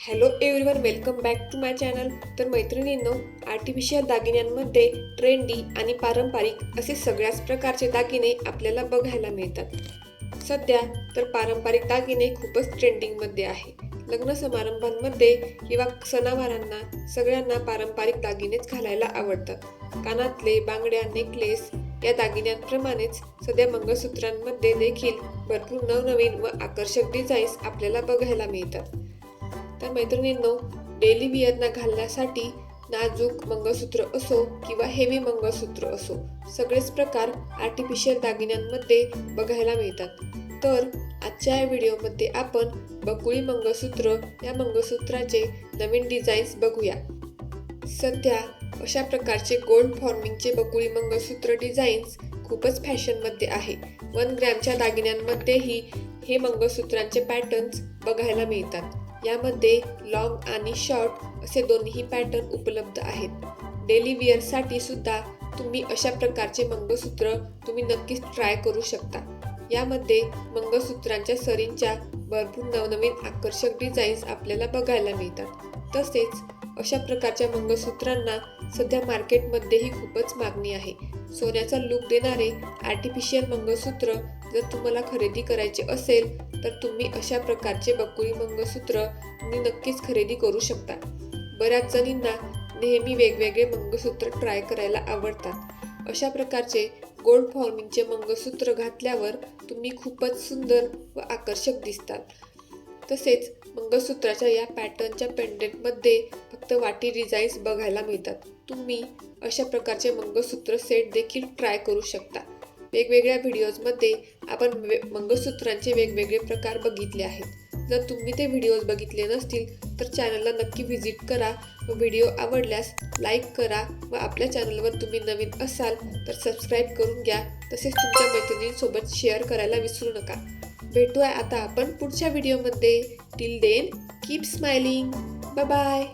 Hello everyone welcome back to my channel तर मैत्रिणींनो artificial दागिन्यांमध्ये ट्रेंडी आणि पारंपरिक असे सगळ्याच प्रकारचे दागिने आपल्याला बघायला मिळतात. सध्या तर पारंपरिक दागिने खूपच ट्रेंडिंगमध्ये आहे. लग्न समारंभांमध्ये किंवा सणावारांना सगळ्यांना पारंपरिक दागिनेच घालायला आवडतात. कानातले बांगड्या नेकलेस या दागिन्यांप्रमाणेच सध्या मंगळसूत्रांमध्ये देखील भरपूर नवनवीन व आकर्षक डिझाईन्स आपल्याला बघायला मिळतात. तर मैत्रिणींनो डेली वियरना घालण्यासाठी नाजूक मंगळसूत्र असो किंवा हेवी मंगळसूत्र असो सगळेच प्रकार आर्टिफिशियल दागिन्यांमध्ये बघायला मिळतात. तर आजच्या या व्हिडिओमध्ये आपण बकुळी मंगळसूत्र या मंगळसूत्राचे नवीन डिझाईन्स बघूया. सध्या अशा प्रकारचे गोल्ड फॉर्मिंगचे बकुळी मंगळसूत्र डिझाईन्स खूपच फॅशनमध्ये आहे. वन ग्रॅमच्या दागिन्यांमध्येही हे मंगळसूत्रांचे पॅटर्न्स बघायला मिळतात. यामध्ये लॉंग आणि शॉर्ट असे दोन्ही पॅटर्न उपलब्ध आहेत. डेली वेअरसाठी सुद्धा तुम्ही अशा प्रकारचे मंगळसूत्र तुम्ही नक्कीच ट्राय करू शकता. यामध्ये मंगळसूत्रांच्या सरींच्या भरपूर नवनवीन आकर्षक डिझाईन्स आपल्याला बघायला मिळतात. तसेच अशा प्रकारच्या मंगळसूत्रांना सध्या मार्केटमध्येही खूपच मागणी आहे. सोन्याचा लुक देणारे आर्टिफिशियल मंगळसूत्र जर तुम्हाला खरेदी करायचे असेल तर तुम्ही अशा प्रकारचे बकुरी मंगळसूत्र तुम्ही नक्कीच खरेदी करू शकता. बऱ्याच जणींना नेहमी वेगवेगळे मंगळसूत्र ट्राय करायला आवडतात. अशा प्रकारचे गोल्ड फॉर्मिंगचे मंगळसूत्र घातल्यावर तुम्ही खूपच सुंदर व आकर्षक दिसतात. तसेच मंगळसूत्राच्या या पॅटर्नच्या पेंडेंटमध्ये फक्त वाटी डिझाईन्स बघायला मिळतात. तुम्ही अशा प्रकारचे मंगळसूत्र सेट देखील ट्राय करू शकता. वेगवेगळ्या व्हिडिओजमध्ये आपण वे मंगळसूत्रांचे वेगवेगळे प्रकार बघितले आहेत. जर तुम्ही ते व्हिडिओज बघितले नसतील तर चॅनलला नक्की व्हिजिट करा व व्हिडिओ आवडल्यास लाईक करा व आपल्या चॅनलवर तुम्ही नवीन असाल तर सबस्क्राईब करून घ्या. तसेच तुमच्या मैत्रिणींसोबत शेअर करायला विसरू नका. भेटूया आता आपण पुढच्या व्हिडिओमध्ये till then keep smiling bye bye